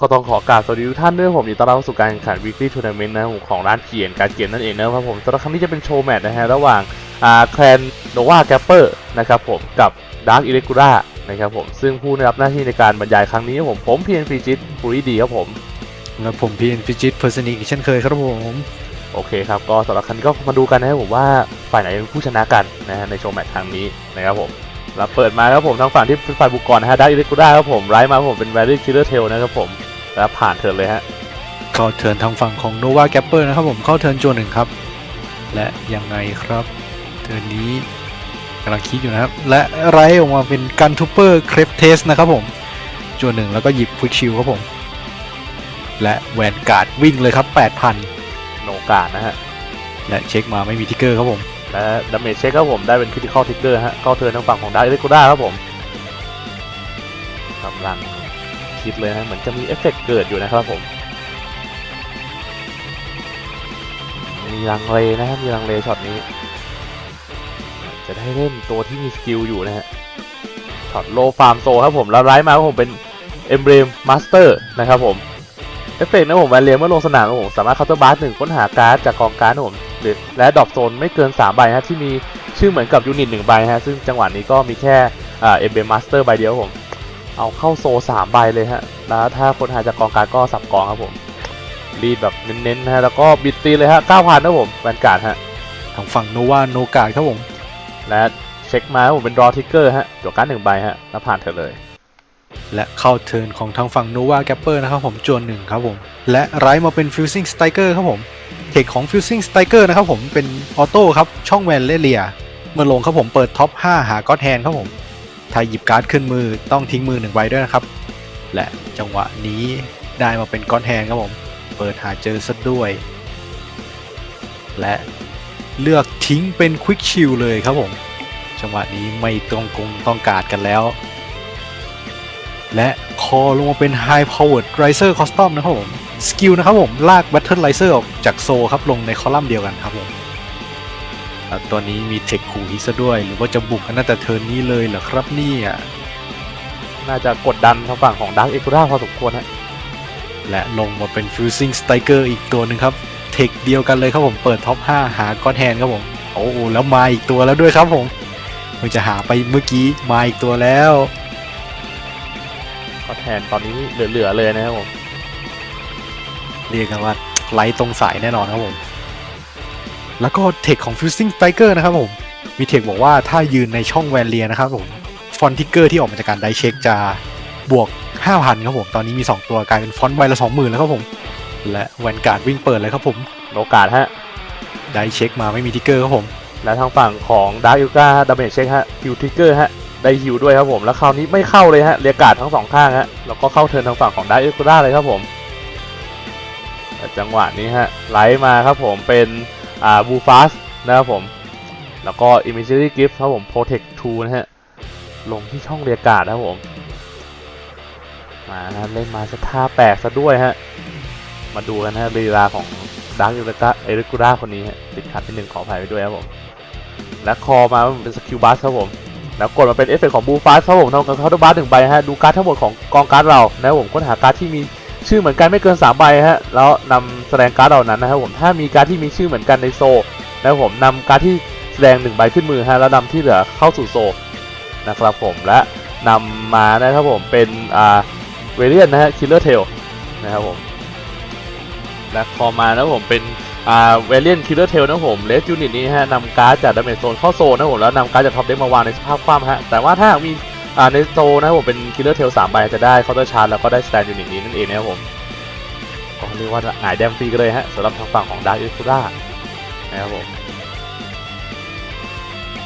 ก็ต้องขอกราบสวัสดีทุกท่านด้วยผมยินดีต้อนรับเข้าสู่การแข่งขัน weekly tournament นะครับผมของร้านเขียนการเขียนนั่นเองนะครับผมสำหรับครั้งนี้จะเป็นโชว์แมตช์นะฮะระหว่างอ่าแคลนโนวาแกปเปอร์นะครับผมกับดาร์ i อิเล็ก r a นะครับผมซึ่งผู้ได้รับหน้าที่ในการบรรยายครั้งนี้ครับผมผมเพียนฟีจิตปุริดีครับผม และผมพีเอ็นฟิจิตเพอร์ซนิกเช่นเคยครับผม โอเคครับก็สำหรับครั้งนี้ก็มาดูกันนะครับผมว่าฝ่ายไหนเป็นผู้ชนะกันนะฮะในโชว์แมตช์ครั้งนี้นะครับผมแล้วเปิดมาครับผมทางฝั่งที่เป็นฝ่ายบุกก่อนนะฮะดาร์ i อิเล็ก r a ครับผมไร้มาครับผมเป็น v a l y Killer Tail นะครับผม แล้วผ่านเถิดเลยฮะเข้าเทิร์นทางฝั่งของโนวาแกปเปอร์นะครับผมเข้าเทิร์นจวนหนึ่งครับ และยังไงครับ เทิร์นนี้กำลังคิดอยู่นะครับ และไรออกมาเป็นกันทูเปอร์เครฟเทสนะครับผมจวนหนึ่งแล้วก็หยิบควิกชิลครับผม และแวนการ์ดวิ่งเลยครับ8,000โนกาดนะฮะและเช็คมาไม่มีทิกเกอร์ครับผมและดาเมจเช็คครับผมได้เป็นคริติคอลทิกเกอร์ฮะเข้าเทิร์นทางฝั่งของดาร์ i อิเล็ก r a ครับผมกำลัง คิดเลยนะเหมือนจะมีเอฟเฟกต์เกิดอยู่นะครับผมมีลังเลนะครับมีลังเลช็อตนี้ จะได้เล่นตัวที่มีสกิลอยู่นะฮะช็อตโลฟาร์มโซครับผมแล้วไลท์มาผมเป็นเอมเบรมมาสเตอร์นะครับผมเอฟเฟกต์นะผมแวนเลียเมื่อลงสนามผมสามารถเคาน์เตอร์บาร์หนึ่งค้นหาการ์ดจากกองการ์ดผมหรือและดรอปโซนไม่เกิน 3 ใบฮะที่มีชื่อเหมือนกับยูนิตหนึ่งใบฮะซึ่งจังหวะนี้ก็มีแค่เอมเบรมมาสเตอร์ใบเดียวผม เอาเข้าโซสามใบเลยฮะ แล้วถ้าค้นหาจากกองการ์ดก็สับกองครับผม รีดแบบเน้นๆนะฮะ แล้วก็บิดตีเลยฮะ9,000นะผมแวนการ์ดฮะ ทางฝั่งโนวาโนกาดครับผม และเช็คมาครับผมเป็นรอทิกเกอร์ฮะจวการ์ดหนึ่งใบฮะ แล้วผ่านเถอะเลย และเข้าเทิร์นของทางฝั่งโนวาแกปเปอร์นะครับผมจวนหนึ่งครับผม และไรมาเป็นฟิวซิงสไตเกอร์ครับผมเทคของฟิวซิงสไตเกอร์นะครับผมเป็นออโต้ครับช่องแวนเลเลียเมื่อลงครับผมเปิดท็อป5หาก็อดแทนครับผม ถ้าหยิบการ์ดขึ้นมือต้องทิ้งมือหนึ่งใบด้วยนะครับ และจังหวะนี้ได้มาเป็นก้อนแทนครับผม เปิดหาเจอซะด้วย และเลือกทิ้งเป็นควิกชิลเลยครับผม จังหวะนี้ไม่ต้องกงต้องการกันแล้ว และคอลงมาเป็น High Powered Riser Custom นะครับผม สกิลนะครับผม ลาก Battle Riser ออกจากโซครับ ลงในคอลัมน์เดียวกันครับผม ตัวนี้มีเทคขู่ฮิซะด้วย หรือว่าจะบุกกันตั้งแต่เทิร์นนี้เลยเหรอครับเนี่ยน่าจะกดดันทางฝั่งของดาร์ i อิเล็ก r a พอสมควรฮะและลงมาเป็น Fusing Striker อีกตัวหนึ่งครับ เทคเดียวกันเลยครับผมเปิดท็อป 5 หาก้อนแทนครับผม โอ้โหแล้วมาอีกตัวแล้วด้วยครับผมเพิ่งจะหาไปเมื่อกี้มาอีกตัวแล้วก็แทนตอนนี้เหลือๆเลยนะครับผมเรียกกันว่าไลท์ตรงสายแน่นอนครับผม แล้วก็เทคของ Fusing Striker นะครับผม มีเทคบอกว่าถ้ายืนในช่องแวนเลียนะครับผม ฟอนติกเกอร์ที่ออกมาจากการได้เช็คจะบวก 5,000 ครับผม ตอนนี้มี 2 ตัวกลายเป็นฟอนต์ใบละ 20,000 แล้วครับผม และแวนการ์ดวิ่งเปิดเลยครับผมโนกาดฮะ ได้เช็คมาไม่มีทิกเกอร์ครับผม และทางฝั่งของดาร์ i อิเล็ก r a ดาเมจเช็คฮะฮิวทิกเกอร์ฮะได้ฮิวด้วยครับผม แล้วคราวนี้ไม่เข้าเลยฮะเรียกการ์ดทั้งสองข้างฮะแล้วก็เข้าเทิร์นทางฝั่งของดาร์ i อิเล็ก r a เลยครับผมแต่จังหวะนี้ฮะไลท์มาครับผมเป็น อ่าบูฟาสนะครับผม แล้วก็ imagery gift ครับผม protect 2 นะฮะ ลงที่ช่องเรียการ์ดนะครับผม มาฮะเล่นมาสท่าแปลกซะด้วยฮะ มาดูกันนะลีลาของดาร์ i อิเล็ก r a เอริกูราคนนี้ฮะติดขัดที่หนึ่งขออภัยไปด้วยครับผม และคอมาเป็นสกิลบัสครับผม แล้วกดมาเป็นเอฟเฟกต์ของบูฟาสครับผมทำกับเขาตัวบัสหนึ่งใบฮะ ดูการ์ดทั้งหมดของกองการ์ดเรา นะครับผมค้นหาการ์ดที่มี ชื่อเหมือนกันไม่เกิน3ใบฮะแล้วนำแสดงการ์ดเหล่านั้นนะครับผมถ้ามีการ์ดที่มีชื่อเหมือนกันในโซนะครับผมนำการ์ดที่แสดงหนึ่งใบขึ้นมือฮะแล้วนำที่เหลือเข้าสู่โซนะครับผมและนำมานะครับผมเป็นอ่าเวเรียนนะฮะคิลเลอร์เทลนะครับผมและคอมานะผมเป็นอ่าเวเลียนคิลเลอร์เทลนะผมเลสยูนิตนี้ฮะนำการ์ดจากดาเมจโซนเข้าโซนนะครับผมแล้วนำการ์ดจากท็อปเด็กมาวางในสภาพคว่ำฮะแต่ว่าถ้ามี อ่าในโซนนะครับผมเป็นคิลเลอร์เทลสามใบจะได้เคาน์เตอร์ชาร์จแล้วก็ได้สแตนยูนิตนี้นั่นเองนะครับผมก็เรียกว่าหงายแดมฟรีกันเลยฮะสำหรับทางฝั่งของดาร์ i อิคูรานะครับผม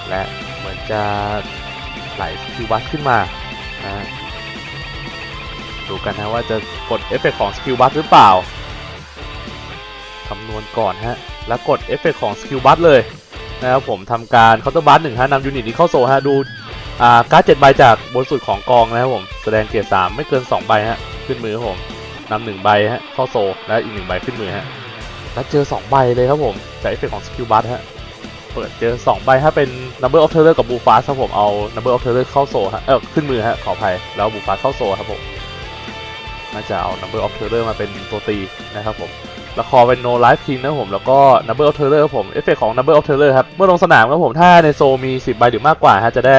และเหมือนจะไหลสกิลบัสขึ้นมานะฮะดูกันนะว่าจะกดเอฟเฟกต์ของสกิลบัสหรือเปล่าคำนวณก่อนฮะ แล้วกดเอฟเฟกต์ของสกิลบัสเลยนะครับผมทำการเคาน์เตอร์บัสหนึ่งฮะนำยูนิตนี้เข้าโซฮะดู อ่าการ์ดเจ็ดใบจากบนสุดของกองนะครับผมแสดงเกียร์สามไม่เกิน2ใบฮะขึ้นมือครับผมนำหนึ่งใบฮะเข้าโซแล้วอีกหนึ่งใบขึ้นมือฮะแล้วเจอ2ใบเลยครับผมจากเอฟเฟกต์ของสกิลบัสฮะเปิดเจอ2ใบฮะเป็น Number of Terror กับบูฟาสครับผมเอา Number of Terror เข้าโซฮะเออขึ้นมือฮะขออภัยแล้วบูฟาสเข้าโซครับผมน่าจะเอา Number of Terror มาเป็นตัวตีนะครับผม ล้วคอเป็น No Life King นะผมแล้วก็ Number of Terror ครับผมเอฟเฟกต์ของ Number of Terror ครับ เมื่อลงสนามครับผมถ้าในโซมี 10 ใบหรือมากกว่าฮะจะได้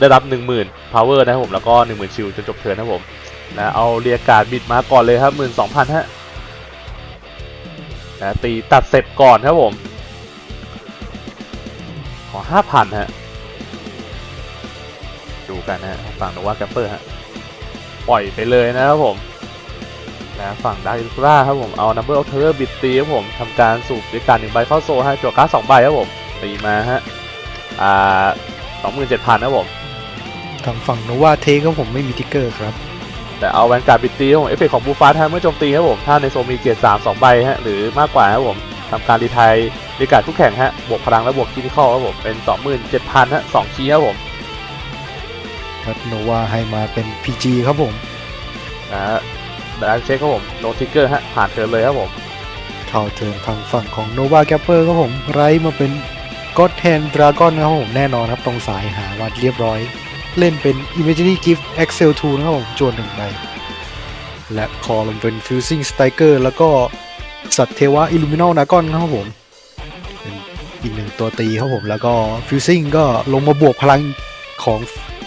ได้รับ 10,000 power นะครับผมแล้วก็ 10,000 ชิลจนจบเทิร์นนะผมนะเอาเรียการ์ดบิดมาก่อนเลยครับ 12,000 ฮะนะตีตัดเสร็จก่อนครับผม ขอ 5,000 ฮะ ดูกันนะฮะฝั่งโนวาแกปเปอร์ฮะ ปล่อยไปเลยนะครับผม นะฝั่งดาร์อินฟราครับผมเอา Number of Terror บิดตีครับผมทำการสูบด้วยการหนึ่งใบเข้าโซ่ฮะจั่วการ์ดสองใบครับผมตีมาฮะอ่าสองหมื่นเจ็ดพันครับผมทางฝั่งโนวาเทครับผมไม่มีทิกเกอร์ครับ แต่เอาแวนการ์ดบิดตีครับผมเอฟเฟกต์ของบูฟาสฮะเมื่อโจมตีครับผมถ้าในโซนมีเกียร์สามสองใบฮะหรือมากกว่าครับผมทำการรีไทายรีการ์ดทุกแข่งฮะบวกพลังและบวกคิทิคอลครับผมเป็นสองหมื่นเจ็ดพันฮะสองคีย์ครับผมครับโนวาให้มาเป็น PG ครับผมนะ ฮะดันเช็คครับผมโนทิกเกอร์ฮะผ่านเทิร์นเลยครับผมเข้าเทิร์นทางฝั่งของโนวาแกปเปอร์ครับผมไรมาเป็นก็แทนดราก้อนนะครับผมแน่นอนครับตรงสายหาวัดเรียบร้อย เล่นเป็น Imaginary Gift Excel 2นะครับผมจวนหนึ่งใบและคอลงเป็น Fusing Striker แล้วก็สัตว์เทวะ Illuminal Dragon ครับผมอีกหนึ่งตัวตีครับผมแล้วก็ Fusing ก็ลงมาบวกพลังของ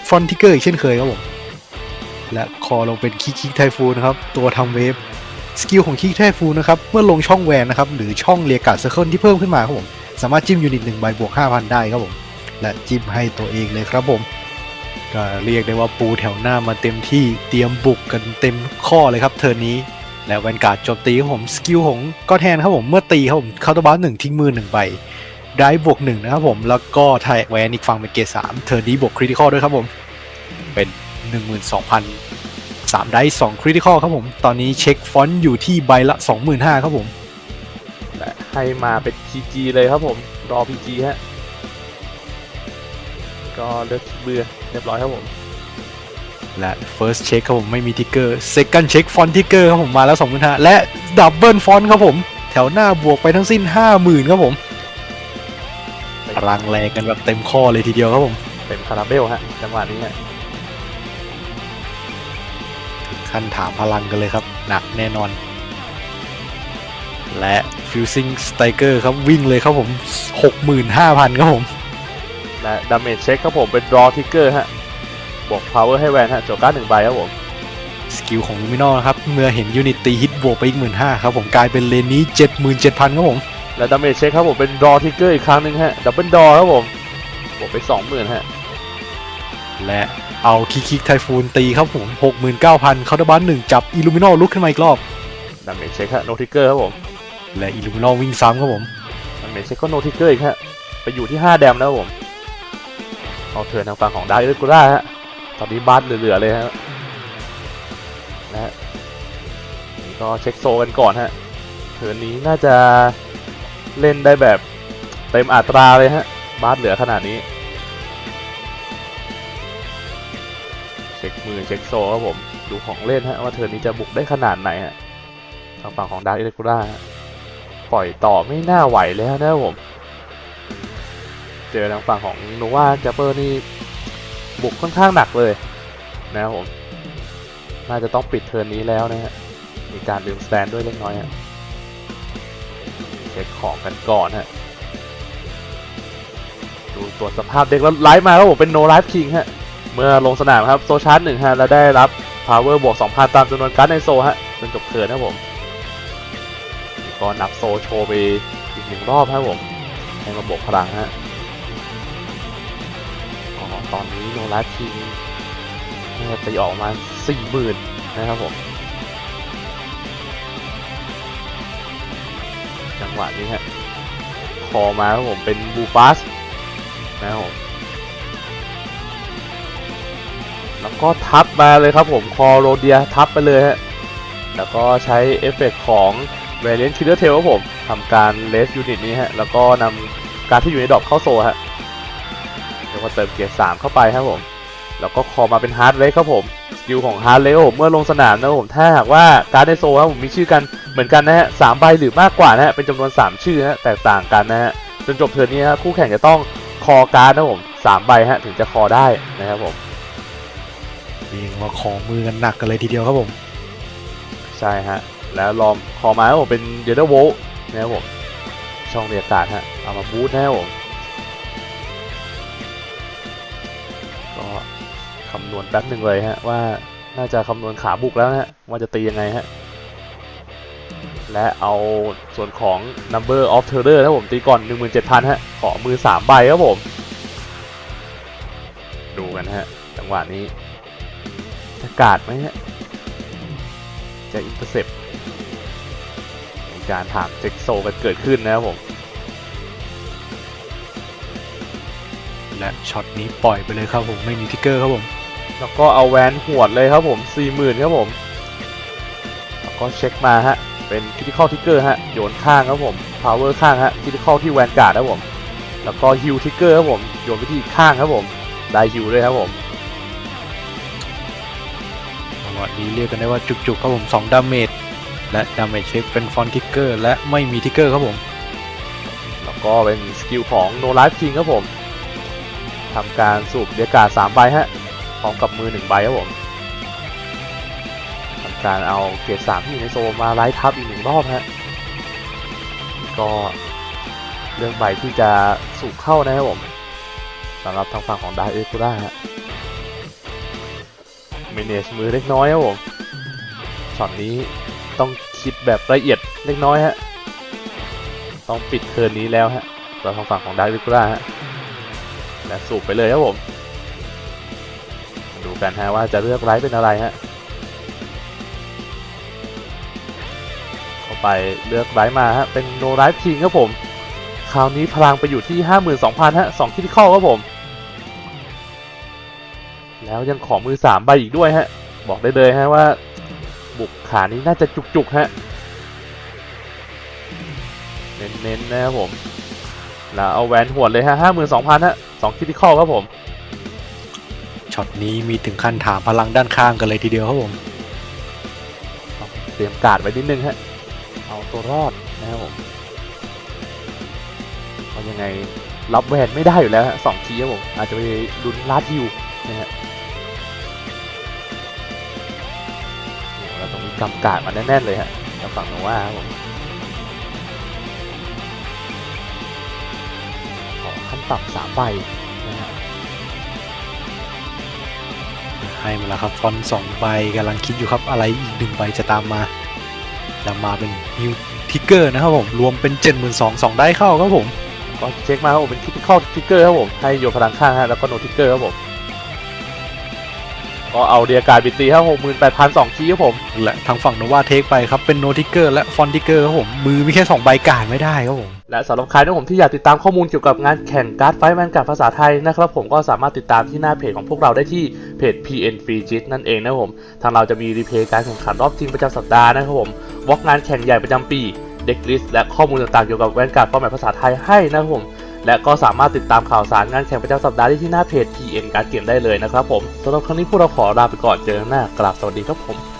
Front Ticker อีกเช่นเคยครับผม และคอลงเป็นคิกคิกไทฟูนะครับ ตัวทำเวฟสกิลของคิกไทฟูนะครับ เมื่อลงช่องแวนนะครับ หรือช่องเรียกาเซอร์เคิลที่เพิ่มขึ้นมาครับผม สามารถจิ้มยูนิตหนึ่งใบบวก 5,000 ได้ครับผม และจิ้มให้ตัวเองเลยครับผม ก็เรียกได้ว่าปูแถวหน้ามาเต็มที่เตรียมบุกกันเต็มข้อเลยครับเทิร์นี้และแวนการ์ดโจมตีครับผมสกิลของก็แทนครับผมเมื่อตีครับผมเคาร์ตบัสหนึ่งทิ้งมือหนึ่งใบได้บวกหนึ่งนะครับผมแล้วก็ไทยแวนอีกฝั่งเป็นเกรดสามเทิร์นนี้บวกคริติคอลด้วยครับผมเป็น 12,000 3 ได้ 2 คริติคอลครับผม ตอนนี้เช็คฟอนต์อยู่ที่ใบละ 25,000ครับผมและให้มาเป็น PG เลยครับผม รอ PG ฮะ ก็เลือกเบื่อเรียบร้อยครับผม และ first check ครับผมไม่มีทิกเกอร์ second check font ticker ครับผมมาแล้ว25,000และ double font ครับผม แถวหน้าบวกไปทั้งสิ้น 50,000ครับผมพลังแรงกันแบบเต็มข้อเลยทีเดียวครับผม เต็มคาราเบลฮะจังหวะนี้ฮะถึง ขั้นถามพลังกันเลยครับ หนักแน่นอน และ fusing striker ครับวิ่งเลยครับผม 65,000 ครับผม และดาเมจเช็คครับผมเป็น draw trigger ฮะบวก power ให้แวนฮะโจการ์ดหนึ่งใบครับผม สกิลของลูมินอลนะครับ เมื่อเห็นยูนิตตีฮิตบวกไปอีก 15,000ครับผมกลายเป็นเลนนี้ 77,000 ครับผม และดาเมจเช็คครับผมเป็น draw trigger อีกครั้งหนึ่งฮะ double draw ครับผมบวกไปสองหมื่นฮะและ เอาคิกคิกไทฟูนตีครับผม 69,000 เคาน์เตอร์บันหนึ่งจับอิลูมินอลลุกขึ้นมาอีกรอบดาเมจเช็คฮะ no trigger ครับผม และอิลูมินอลวิ่งซ้ำครับผมดาเมจเช็คก็ no trigger อีกฮะไปอยู่ที่ 5 แดมแล้วครับผม เอาเทิร์นทางฝั่งของดาร์เอกูล่าฮะตอนนี้บัสเหลือๆเลยฮะนะฮะนี่ก็เช็คโซกันก่อนฮะเทิร์นนี้น่าจะเล่นได้แบบเต็มอัตราเลยฮะบัสเหลือขนาดนี้ ช็คมือเช็คโซครับผม ดูของเล่นฮะว่าเทินนี้จะบุกได้ขนาดไหนฮะทางฝั่งของดาร์เอกูล่าปล่อยต่อไม่น่าไหวแล้วนะครับผม เจอทางฝั่งของโนวาแกปเปอร์นี่บุกค่อนข้างหนักเลยนะครับผม น่าจะต้องปิดเทิร์นนี้แล้วนะฮะ มีการลืมสแตนด้วยเล็กน้อยฮะ เช็คของกันก่อนฮะ ดูตรวจสภาพเด็กแล้วไลฟ์มาแล้วผมเป็นโนไลฟ์คิงฮะ เมื่อลงสนามครับโซชาร์จหนึ่งฮะแล้วได้รับ power บวก2,000 ตามจำนวนการ์ดในโซฮะจนจบเทิร์นะครับผมก็นับโซโชว์ไปอีกหนึ่งรอบครับผมให้มาบวกพลังฮะอ๋อตอนนี้โนรัสทีน่าจะตีออกมาสี่หมื่นนะครับผม จังหวะนี้ฮะคอมาครับผมเป็นบูฟัสนะครับผม แล้วก็ทับมาเลยครับผมคอโรเดียทับไปเลยฮะแล้วก็ใช้เอฟเฟกต์ของ v a r i a n t Killer Tail ครับผมทำการเลสยูนิตนี้ฮะแล้วก็นำการที่อยู่ในดอกเข้าโซฮะแล้วก็เติมเกียร์สามเข้าไปครับผมแล้วก็คอมาเป็นฮาร์ดเลสครับผมสกิลของฮาร์ดเลครับผมเมื่อลงสนามนะผมถ้าหากว่าการในโซครับผมมีชื่อกันเหมือนกันนะฮะสามใบหรือมากกว่านะฮะเป็นจำนวนสามชื่อฮะแตกต่างกันนะฮะจนจบเทิร์นนี้ฮะคู่แข่งจะต้องคอการ์ดนะผมสามใบฮะถึงจะคอได้นะครับผม เรียกว่าของมือกันหนักกันเลยทีเดียวครับผม ใช่ฮะ แล้วลองคอมาครับผมเป็นเดลโวลนะครับผม ช่องเรียการดฮะ เอามาบูทนะครับผม ก็คำนวณแป๊บหนึ่งเลยฮะ ว่าน่าจะคำนวณขาบุกแล้วฮะ ว่าจะตียังไงฮะ และเอาส่วนของ number of terror นะครับผมตีก่อน 17,000 ฮะ ขอมือ 3 ใบครับผม ดูกันฮะ จังหวะนี้ กาดไหมฮะจะอินเตอร์เซปมีการถามเจ็กโซกันเกิดขึ้นนะครับผม และช็อตนี้ปล่อยไปเลยครับผมไม่มีทิกเกอร์ครับผม แล้วก็เอาแวนหวดเลยครับผม40,000ครับผม แล้วก็เช็คมาฮะ เป็นคิติคอลทิกเกอร์ฮะ โยนข้างครับผมพาวเวอร์ข้างฮะคิติคอลที่แวนการ์ดครับผม แล้วก็ฮิวทิกเกอร์ครับผม โยนไปที่อีกข้างครับผม ได้ฮิวด้วยครับผมจั งหวะนี้เรียกกันได้ว่าจุกๆครับผม2ดาเมจและดาเมจเช็คเป็นฟอนทิกเกอร์และไม่มีทิกเกอร์ครับผม แล้วก็เป็นสกิลของโนไลฟ์คิงครับผมทำการสูบเดียกาศ3ใบฮะพร้อมกับมือ1ใบครับผมทำการเอาเกรด3ที่อยู่ในโซมาไล่ทับอีกหนึ่งรอบฮะก็เรื่องใบที่จะสูบเข้านะครับผมสำหรับทางฝั่งของดาเอคูล่าฮะ เมเนจมือเล็กน้อยครับผมช็อตนี้ต้องคิดแบบละเอียดเล็กน้อยฮะ ต้องปิดเทิร์นนี้แล้วฮะสำหรับทางฝั่งของดาร์วิกุล่าฮะและสูบไปเลยครับผม ดูกันฮะว่าจะเลือกไลท์เป็นอะไรฮะเข้าไปเลือกไลท์มาฮะเป็นโนไลท์คิงครับผม คราวนี้พลังไปอยู่ที่ 52,000ฮะ2คิดข้อครับผม แล้วยังขอมือ3ใบอีกด้วยฮะ บอกได้เลยฮะว่า บุกขานี้น่าจะจุกๆฮะ เน้นๆนะครับผม แล้วเอาแหวนหวดเลยฮะห้าหมื่นสองพันฮะสองคิติคอลครับผม ช็อตนี้มีถึงขั้นถามพลังด้านข้างกันเลยทีเดียวครับผมต้องเตรียมการ์ดไว้นิดนึงฮะ เอาตัวรอดนะครับผมเพราะยังไงรับแหวนไม่ได้อยู่แล้วฮะสองทีครับผม อาจจะไปลุ้นลาดฮิวนะฮะ กำการ์ดมาแน่นๆเลยฮะทางฝั่งโนว่าครับผมขอขั้นต่ำสามใบนะฮะให้มาแล้วครับฟอนต์สองใบกำลังคิดอยู่ครับอะไรอีกหนึ่งใบจะตามมา แล้วมาเป็นฮิวทิกเกอร์นะครับผมรวมเป็น 7 2 0 0 2ได้เข้าครับผมก็เช็คมาครับผมเป็นคิดเข้าทิกเกอร์ครับผมให้โยนพลังข้างฮะแล้วก็โนทิกเกอร์ครับผม ก็เอาเดียการ์ดบิตีครับหกหมื่นแปดพันสองคีครับผม และทางฝั่งโนวาเทคไปครับ เป็นโนทิกเกอร์และฟอนทิกเกอร์ครับผม มือมีแค่2ใบการดไม่ได้ครับผม และสำหรับใครนะผมที่อยากติดตามข้อมูลเกี่ยวกับงานแข่งการ์ดไฟแมนกับภาษาไทยนะครับผมก็สามารถติดตามที่หน้าเพจของพวกเราได้ที่เพจ PN Free Jit นั่นเองนะครับผม ทางเราจะมีรีเพลย์การแข่งขันรอบชิงประจำสัปดาห์นะครับผมวอกงานแข่งใหญ่ประจำปีเด็กลิสต์และข้อมูลต่างๆเกี่ยวกับแวนการ์ดฟอร์แมตภาษาไทยให้นะครับผม และก็สามารถติดตามข่าวสารงานแข่งประจำสัปดาห์ได้ที่หน้าเพจ tn การเกมได้เลยนะครับผมสำหรับครั้งนี้พวกเราขอลาไปก่อนเจอกันหน้ากราบสวัสดีครับผม